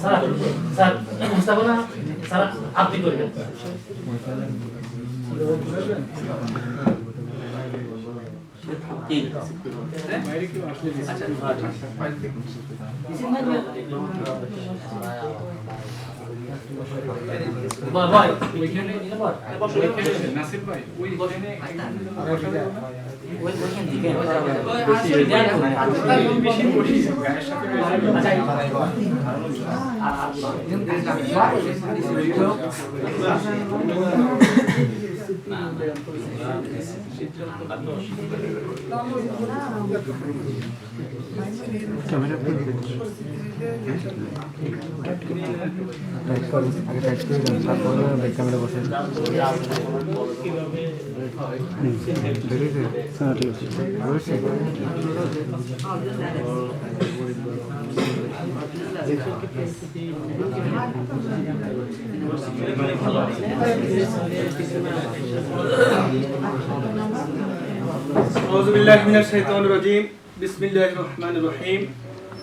Sir sir উপস্থাপনা sir আপনি করবেন। আছে বল বল ওইখানে নাসির ভাই ওইখানে ওই ক্যামেরা বসে ঠিক আছে أعوذ بالله من الشيطان الرجيم بسم الله الرحمن الرحيم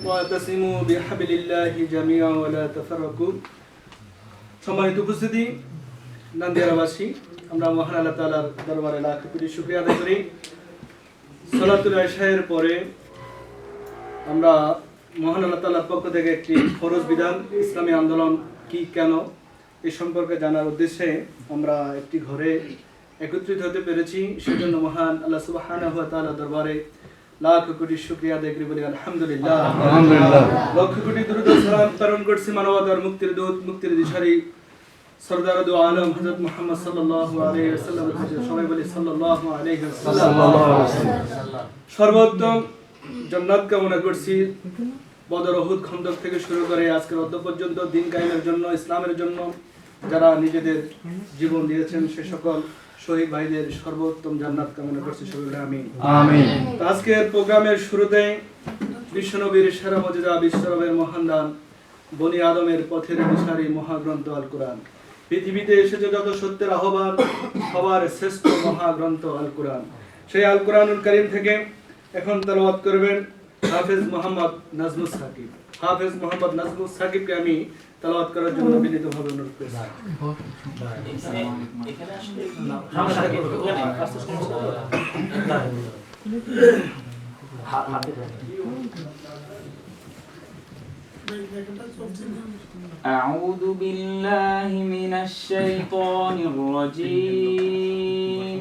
واعتصموا بحبل الله جميعا ولا تفرقوا সম্মানিত উপস্থিতি নান্দিয়ারাবাসী আমরা মহান আল্লাহ তাআলার দরবারে লাখ কোটি শুকরিয়া আদায় করি সালাতুল ইশায়ের পরে আমরা মহান আল্লাহ তাআলার পক্ষ থেকে একটি ফরজ বিধান ইসলামী আন্দোলন কি কেন এই সম্পর্কে জানার উদ্দেশ্যে আমরা একটি ঘরে একত্রিত হতে পেরেছি। সেজন্য মহান আল্লাহ তাআলা দরবারে লাখ কোটি শুকরিয়া করি বলি আলহামদুলিল্লাহ। লক্ষ কোটি দুরুদ ও সালাম প্রেরণ করছি মানবতার মুক্তির দূত মুক্তির দিশারি সরদার দু আলম হযরত মুহাম্মদ সাল্লাল্লাহু আলাইহি ওয়াসাল্লাম সবাই বলি সাল্লাল্লাহু আলাইহি ওয়াসাল্লাম। সর্বোত্তম জান্নাত কামনা করছি। বদর অহুদ খন্দক থেকে শুরু করে আজকের অদ্য পর্যন্ত দিন কায়েমের জন্য ইসলামের জন্য যারা নিজেদের জীবন দিয়েছেন সে সকল শহীদ ভাইদের সর্বোত্তম জান্নাত কামনা করছি সবাই আমি আজকের প্রোগ্রামের শুরুতে বিশ্বনবীর সেরা মজিদা বিশ্বরবের মহান দান বনি আদমের পথের দিশারি মহাগ্রন্থ আল কোরআন। পৃথিবীতে এসেছে যত সত্যের আহ্বান সবার শ্রেষ্ঠ মহাগ্রন্থ আল কোরআন। সেই আল কোরআনুল করিম থেকে এখন তেলাওয়াত করবেন হাফেজ মোহাম্মদ নাজমুস সাকিব হাফেজ মোহাম্মদ নাজমুস সাকিবকে আমি তেলাওয়াত করার জন্য বিনীতভাবে অনুরোধ করছি এখানে আসলে সমস্যা থাকে ওখানে আস্তে সমস্যা হাতে أعوذ بالله من الشيطان الرجيم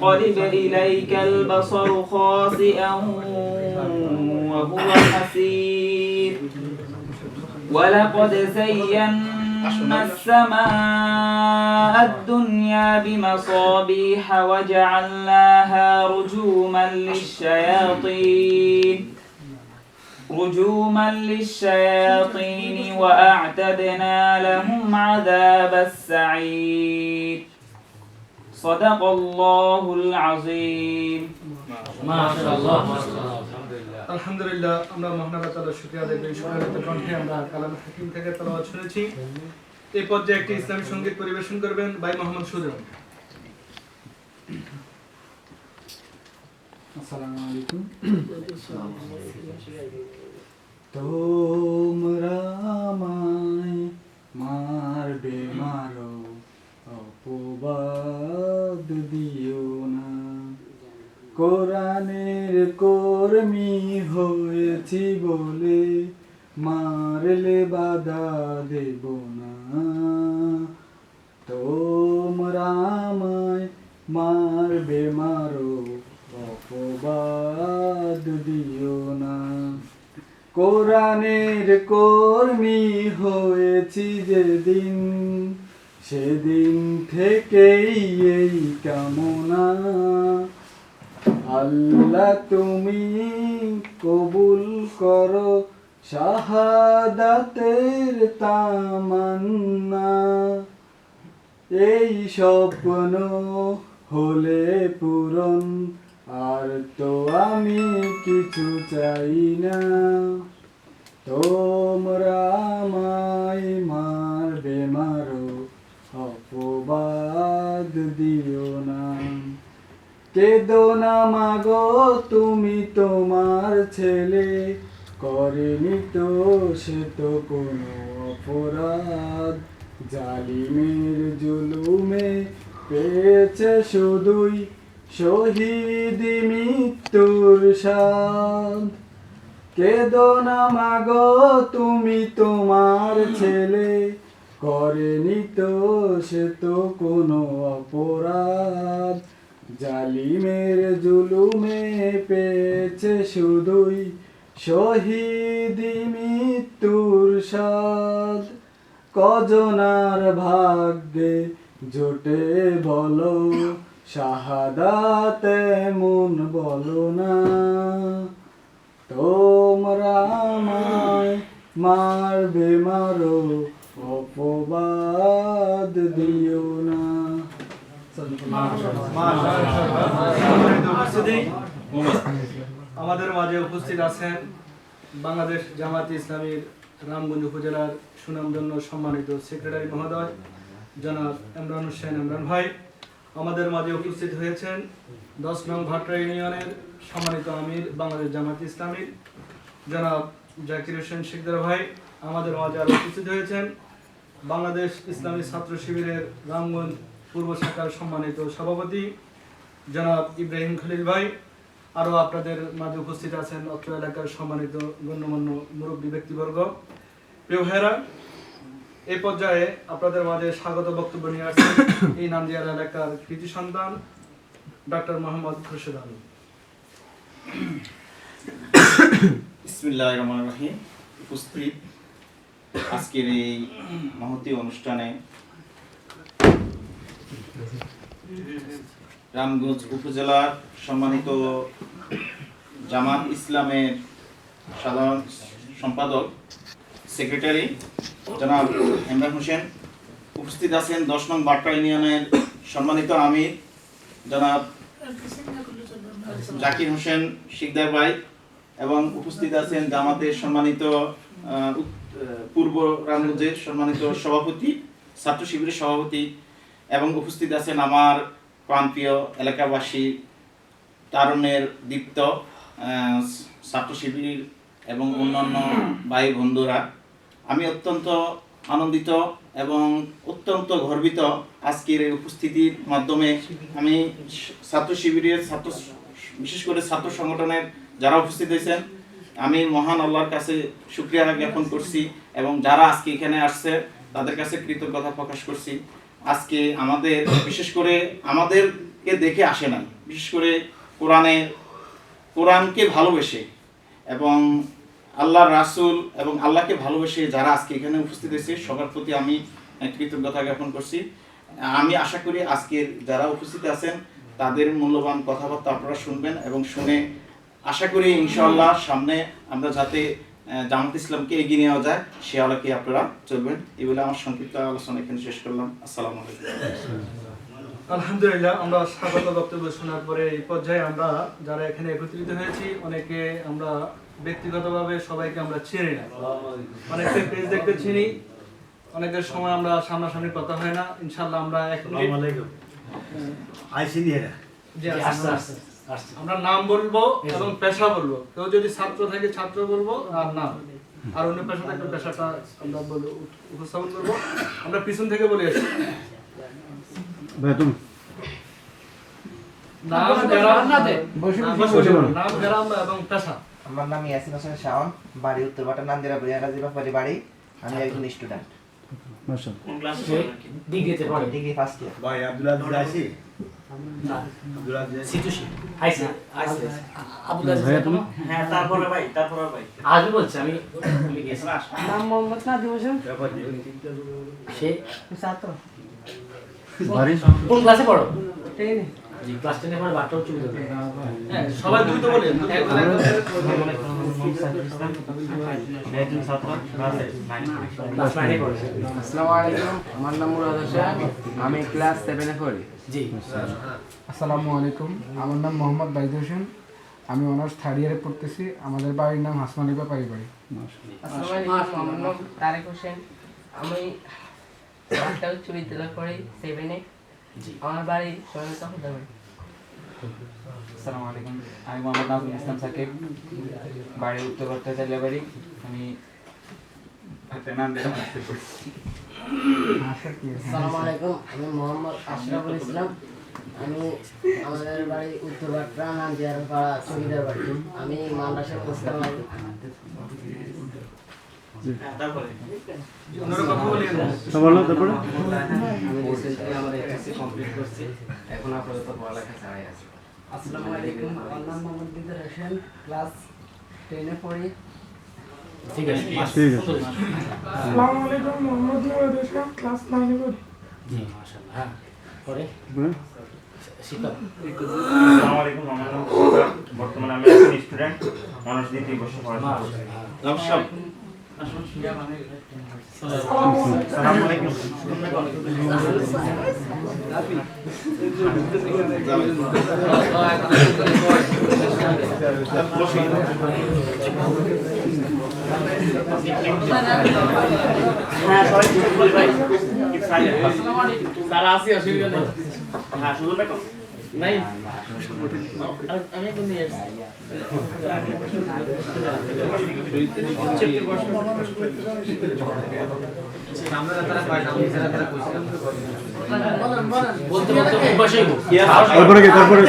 ينقلب إليك البصر خاسئا وهو حسير ولقد زينا السماء الدنيا بمصابيح وجعلناها رجوما للشياطين رجوما للشياطين وأعتدنا لهم عذاب السعير صدق الله العظيم মাশাআল্লাহ মাশাআল্লাহ আলহামদুলিল্লাহ আমরা মহান আল্লাহ তাআলার শুকরিয়া আদায় করি সুরালিত কণ্ঠে আমরা কালাম হাকিম থেকে তেলাওয়াত শুনেছি এই পর্যায়ে একটি ইসলামী সঙ্গীত পরিবেশন করবেন ভাই মোহাম্মদ সুজন আসসালামু আলাইকুম তোমরা আমায় মারবে মারো অপবাদ দিও না। কোরআনের কর্মী হয়েছি বলে মারলে বাধা দেব না। তোমরা আমায় মারবে, মারো, অপবাদ দিও না। কোরআনের কর্মী হয়েছি যেদিন সেদিন থেকেই এই কামনা। আল্লাহ তুমি কবুল করো শাহাদাতের তামান্না। এই স্বপ্ন হলে পূরণ, আর তো আমি কিছু চাই না। তোমরা আমায় মারবে মারো অপবাদ দিও না। কেদো না মাগো, তুমি তোমার ছেলে। করেনি তো সে তো কোনো অপরাধ। জালিমের জুলুমে পেয়েছে শুধুই শহীদ মৃত্যুর স্বাদ। কেদো না মাগো, তুমি তোমার ছেলে। করেনি তো সে তো কোনো অপরাধ। জালিমের জুলুমে পেয়েছে শুধুই শহীদ মৃত্যুর স্বাদ। কজনার ভাগ্যে জোটে বলো, শাহাদাত এমন বলো না। তোমরা আমায় মারবে, মারো অপবাদ দিও না। আমাদের মাঝে উপস্থিত আছেন বাংলাদেশ জামাত ইসলামীর রামগঞ্জ উপজেলার সুনামধন্য সম্মানিত সেক্রেটারি মহোদয়, জনাব ইমরান হোসেন ইমরান ভাই। আমাদের মাঝে উপস্থিত হয়েছেন দশ নং ভাটরা ইউনিয়নের সম্মানিত আমির বাংলাদেশ জামাত ইসলামীর জনাব জাকির হোসেন শিকদার ভাই। আমাদের মাঝে আরও উপস্থিত হয়েছেন বাংলাদেশ ইসলামী ছাত্র শিবিরের রামগঞ্জ পূর্ব শাখার সম্মানিত সভাপতি জনাব ইব্রাহিম খলিল ভাই, আরও আপনাদের মাঝে উপস্থিত আছেন অত্র এলাকার সম্মানিত গণ্যমান্য মুরব্বী ব্যক্তিবর্গ। প্রিয় ভাইরা এই পর্যায়ে আপনাদের মাঝে স্বাগত বক্তব্য নিয়ে আসছেন এই নান্দিয়ার এলাকার কৃতি সন্তান ডক্টর মোহাম্মদ খুরশেদ আলম। রহিম। উপস্থিত আজকের এই মহতী অনুষ্ঠানে রামগঞ্জ উপজেলার সম্মানিত জামাত ইসলামের সাধারণ সম্পাদক, সেক্রেটারি, জনাব ইমরান হোসেন। উপস্থিত আছেন দশ নং বাট্টা ইউনিয়নের সম্মানিত আমির, জনাব জাকির হোসেন শিকদার ভাই এবং উপস্থিত আছেন জামাতের সম্মানিত পূর্ব রামগঞ্জের সম্মানিত সভাপতি, ছাত্র শিবিরের সভাপতি এবং উপস্থিত আছেন আমার প্রান্তীয় এলাকাবাসী তারুণ্যের দীপ্ত ছাত্র শিবির এবং অন্যান্য ভাই বন্ধুরা। আমি অত্যন্ত আনন্দিত এবং অত্যন্ত গর্বিত আজকের এই উপস্থিতির মাধ্যমে আমি ছাত্র শিবিরের ছাত্র, বিশেষ করে ছাত্র সংগঠনের যারা উপস্থিত হয়েছেন আমি মহান আল্লাহর কাছে শুক্রিয়া জ্ঞাপন করছি এবং যারা আজকে এখানে আসছে, তাদের কাছে কৃতজ্ঞতা প্রকাশ করছি। আজকে আমাদের, বিশেষ করে আমাদেরকে দেখে আসে না বিশেষ করে কোরআনে, কোরআনকে ভালোবেসে এবং আল্লাহর রাসূল এবং আল্লাহকে ভালোবেসে যারা আজকে এখানে উপস্থিত হয়েছে, সবার প্রতি আমি কৃতজ্ঞতা জ্ঞাপন করছি। আমি আশা করি আজকের যারা উপস্থিত আছেন, তাদের মূল্যবান কথাবার্তা আপনারা শুনবেন এবং শুনে আশা করি ইনশাআল্লাহ সামনে আমরা যাতে জামাত ইসলামকে এগিয়ে নেওয়া যায় সে আলোকে আপনারা চলবেন। এই বলে আমার সংক্ষিপ্ত আলোচনা এখানে শেষ করলাম। আসসালামু আলাইকুম। আলহামদুলিল্লাহ আমরা স্বাগত বক্তব্য শোনার পরে এই পর্যায়ে আমরা যারা এখানে একত্রিত হয়েছি অনেকে আমরা ব্যক্তিগতভাবে সবাইকে আমরা চিনি না। অনেকে পেজ দেখতে চিনি অনেকের সময় আমরা সামনাসামনি কথা হয় না। ইনশাল্লাহ আমরা এক মিনিট জি, আসছে, আসছে, আসছে। আমরা নাম বলব এবং পেশা বলব। কেউ যদি ছাত্র থাকে ছাত্র বলব আর নাম। আর অন্য পেশা থাকলে পেশাটা আমরা বলব উপস্থাপন করব। আমরা পিছন থেকে বলে আসি। নাম গ্রাম নাম গ্রাম এবং পেশা। আমার নাম ইয়াসিন হোসেন শাওন বাড়ি উত্তরপাটা নান্দিরা বইয়ারাজি ব্যাপারী বাড়ি। আমি একজন স্টুডেন্ট পড়ে? হ্যাঁ কোন ক্লাসে পড়ো? টেনে। জি ক্লাস টেনে পড়ে বাটটাও চলে যাবে হ্যাঁ সবাই দ্রুত বলেন ক্লাস আসসালামু আলাইকুম আমার নাম মুরাদ হোসেন। আমি ক্লাস সেভেনে পড়ি। জি। আসসালামু আলাইকুম আমার নাম মোহাম্মদ বাইদ হোসেন। আমি অনার্স থার্ড ইয়ারে পড়তেছি। আমাদের বাড়ির নাম হাসমানি ব্যাপারী বাড়ি আসসালামু আমার নাম তারেক হোসেন। আমি ঢাকা উচ্চ বিদ্যালয় পড়ি সেভেনে জি আমার বাড়ি সৈনিক হুদাবাড়ি আসসালামু আলাইকুম। আমি মোহাম্মদ নাজমুল ইসলাম সাকিব। বাড়ি উত্তর করতে বাড়ি আমি আসসালামু আলাইকুম। আমি মোহাম্মদ আশরাফুল ইসলাম। আমি আমাদের বাড়ি উত্তর বাট্রা নান্দিয়ার পাড়া সুবিধার বাড়ি। আমি মাদ্রাসা পড়তাম ওনারা কথা বলেন আমি রিসেন্টলি আমার এসএসসি কমপ্লিট করছি। এখন আপাতত পড়ালেখা চালাই আছি। আসসালামু আলাইকুম। আমার নাম মোহাম্মদ দিদার হোসেন। ক্লাস টেনে পড়ি। ঠিক আছে ঠিক আছে। আসসালামু আলাইকুম মোহাম্মদ মুরাদ হোসেন। ক্লাস নাইনে পড়ি। জি মাশাআল্লাহ। হ্যাঁ পরে? সুজাত। বর্তমানে আমি স্টুডেন্ট অনার্স দ্বিতীয় বর্ষে পড়াশোনা করছি। হ্যাঁ? সবাই ভাই। কি আসি অসুবিধা নেই হ্যাঁ শুধু নাই আমি আসছি তারপরে কি তারপরে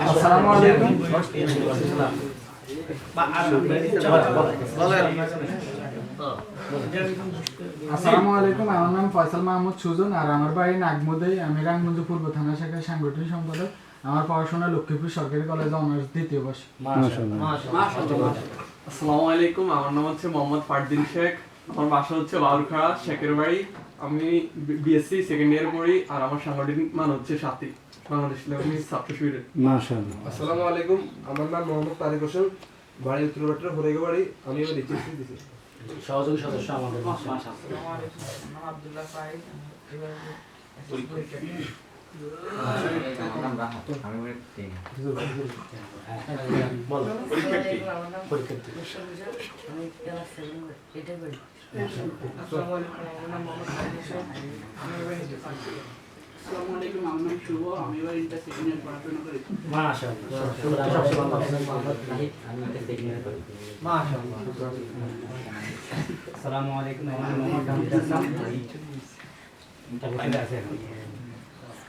আসসালামু আলাইকুম। আসসালামু আলাইকুম আমার নাম ফয়সাল মাহমুদ সুজন আর আমার বাড়ি নাগমদে আমি রাঙ্গঞ্জ পূর্ব থানা শাখার সাংগঠনিক সম্পাদক। আমার পড়াশোনা লক্ষ্মীপুর সরকারি কলেজে অনার্স দ্বিতীয় বর্ষ। আসসালামু আলাইকুম আমার নাম হচ্ছে মোহাম্মদ ফারদিন শেখ। আমার বাসা হচ্ছে বালুখাড়া শেখের বাড়ি। আমি বিএসসি সেকেন্ড ইয়ার পড়ি আর আমার সাংগঠনিক মান হচ্ছে সাথী বাংলাদেশ ছাত্র শিবিরের। আসসালামু আলাইকুম আমার নাম মোহাম্মদ তারিক হোসেন। বাড়ি উত্তরপাটের হরেগে বাড়ি আমি এবার এইচএসসি দিছি সহযোগী সদস্য আমাদের আব্দুল্লাহ বলো পরীক্ষার্থী আসসালামু আলাইকুম আমার নাম শুভ আমি এবার ইন্টার সেকেন্ড ইয়ার পড়াশোনা করি। আসসালামু আলাইকুম আমার নাম মোহাম্মদ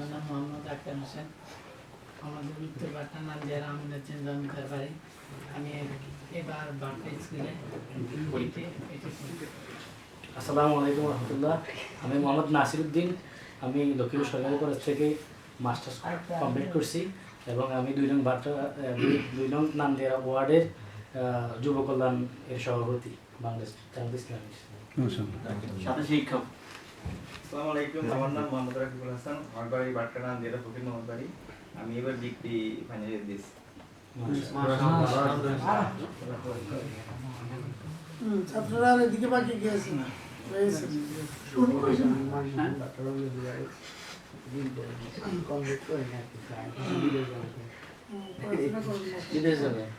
নাম মোহাম্মদ আক্তার হোসেন আমাদের উত্তর বাট্টা নান্দিয়ার আমিনের জমিদার বাড়ি আমি এবার বাট্টা স্কুলে আসসালামু আলাইকুম রহমতুল্লাহ। আমি মোহাম্মদ নাসিরউদ্দিন। আমি লক্ষ্মীপুর সরকারি কলেজ থেকে মাস্টার্স কমপ্লিট করছি এবং আমি দুই নং বাটা দুই- নং নান্দিয়া ওয়ার্ডের যুব কল্যাণ এর সভাপতি। সাথে শিক্ষক। আসসালামু আলাইকুম আমার নাম মোহাম্মদ রাকিবুল হাসান আমার বাড়ি বাটকানা জেলা ফকির মোহাম্মদ বাড়ি আমি এবার ডিগ্রি ফাইনাল দিয়েছি। ছাত্ররা এদিকে বাকি গিয়েছে না পেন নাম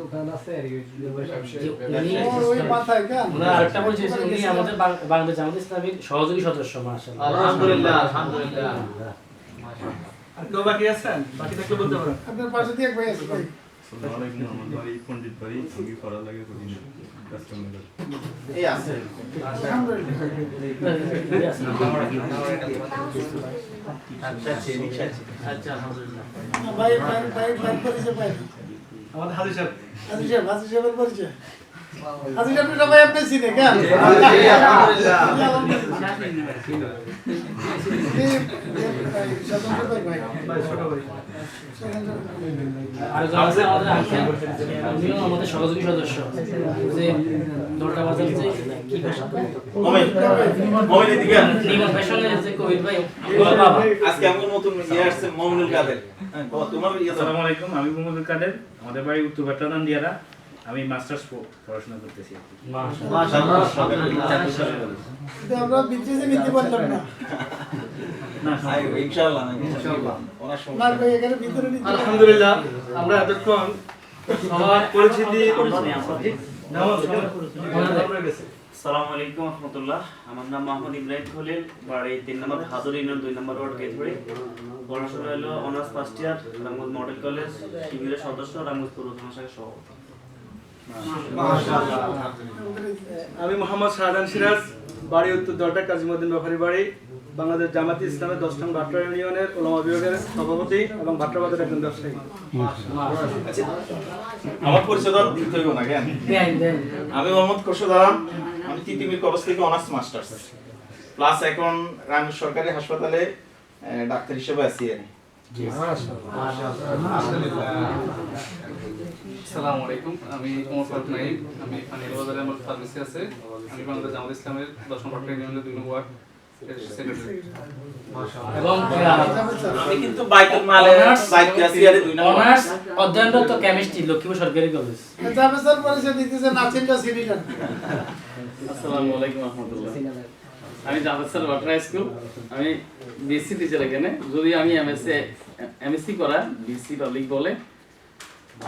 দোকান আছে আর ওই মাথায় কেন ওনার আরেকটা ছিল, উনি আমাদের বাংলাদেশ জামাত ইসলামীর সহযোগী সদস্য মাশাআল্লাহ আলহামদুলিল্লাহ, আলহামদুলিল্লাহ। আর কেউ বাকি আছেন বাকি থাকলে বলতে পারেন আপনার পাশে দিয়ে এক ভাই আছে ভাই আসসালামু আলাইকুম আমার বাড়ি পণ্ডিত বাড়ি আমি পড়ালেখা করি না এই আছে আচ্ছা আচ্ছা আলহামদুলিল্লাহ না, ভাই ভাই ভাই ভাই পরিচয় পাই আমাদের হাজির সাহেব। হাজির সাহেব হাজির সাহেবের পরিচয়? হাজির সাহেব সবাই আপনি চিনে কেন? আরেকজন আমাদের উনিও আমাদের সহযোগী সদস্য যে দলটা বাজার যে কি ভাষা মোমেন মোমেন এদিকে আন। নিমন ফ্যাশনের যে কবির ভাই আমার বাবা আজকে আমার নতুন ইয়ে আসছে মমিনুল কাদের। হ্যাঁ, তোমার ইয়ে আসসালামু আলাইকুম আমি মোহাম্মদ কাদের। আমাদের বাড়ি উত্তর বাট্টাদান দিয়ারা আমি মাস্টার্স পড়াশোনা করতেছি। আলহামদুলিল্লাহ আমরা এতক্ষণ সবার পরিচিতি সালাম আলাইকুম রহমতুল্লাহ। আমার নাম মোহাম্মদ ইব্রাহিম খলিল। বাড়ি তিন নম্বর হাজর ইউনিয়ন দুই নম্বর ওয়ার্ড গেটবাড়ি পড়াশোনা হলো honours first year Ramganj model college শিবিরের সদস্য রামগঞ্জ পূর্ব শাখার সভাপতি। আমি মোহাম্মদ শাহজাহান সিরাজ বাড়ি উত্তর দরটা কাজিমুদ্দিন ব্যাপারী বাড়ি বাংলাদেশ জামাতি ইসলামের দশ নং ভাট্রা ইউনিয়নের ওলামা বিভাগের সভাপতি এবং ভাট্রাবাদের একজন ব্যবসায়ী। আমার পরিচয় হইব না কেন আমি মোহাম্মদ খোরশেদ আলম আমি তিতিমির কলেজ থেকে অনার্স মাস্টার্স। প্লাস এখন রামগঞ্জ সরকারি হাসপাতালে ডাক্তার হিসেবে আছি কি। আসসালামু আলাইকুম। আমি ওমর ফারুক নাইম আমি পানির বাজারে আমার ফার্মেসি আছে। আমি বাংলাদেশ জামাত ইসলামের দশ নম্বর ট্রেন ইউনিয়নের দুই নম্বর ওয়ার্ড সেক্রেটারি এবং আমি কিন্তু বাইতুল মালে দায়িত্ব আছি আর দুই নম্বর। অনার্স অধ্যয়নরত কেমিস্ট্রি লক্ষ্মীপুর সরকারি কলেজ। আসসালামু আলাইকুম রহমতুল্লাহ। আমি স্যার ওয়াটার হাই স্কুল আমি বিএসসি টিচার এখানে। যদি আমি এমএসসি এমএসসি করা বিএসসি পাবলিক বলে,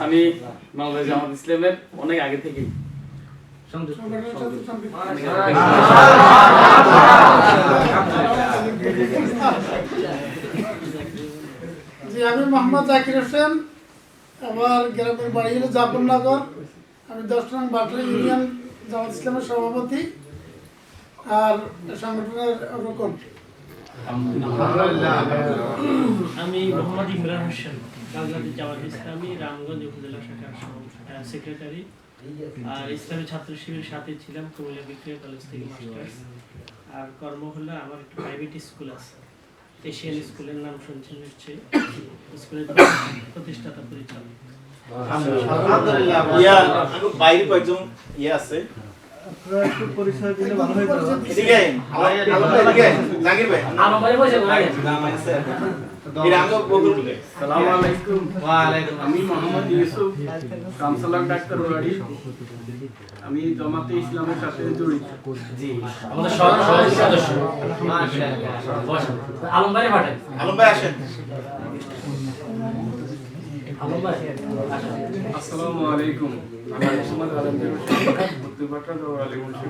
আমি বাংলাদেশ জামাত ইসলামের অনেক আগে থেকেই। জি, আমি মোহাম্মদ জাকির হোসেন, আমার গ্রামের বাড়ি হলো জাফরনগর। আমি দশ নং বাটলা ইউনিয়ন জামাত ইসলামের সভাপতি। আর সংগঠনের রকম। আমি মোহাম্মদ ইমরান হোসেন বাংলাদেশ জামাত ইসলামী রামগঞ্জ উপজেলা শাখার সেক্রেটারি আর ইসলামী ছাত্র শিবিরের সাথে ছিলাম কুমিল্লা বিক্রিয়া কলেজ থেকে মাস্টার্স। আর কর্ম হলো আমার একটা প্রাইভেট স্কুল আছে। এশিয়ান স্কুলের নাম শুনছেন নিশ্চয়ই। স্কুলের প্রতিষ্ঠাতা পরিচালক। আলহামদুলিল্লাহ। ইয়া আমি বাইরে কয়েকজন ইয়ে আছে। পরিচয় দিলে ভালো আমি মোহাম্মদ ইউসুফ কাউন্সিলর ডাক্তার বাড়ি আমি জমাতে ইসলামের সাথে জড়িত। জি। আমাদের সদস্য। আলম ভাই পাঠান। আলম ভাই আসেন। আলম ভাই আসেন। আসসালামু আলাইকুম। আমি মোহাম্মদ আলমগীর হোসেন উত্তরপাট্টা দৌড়ালী মুন্সি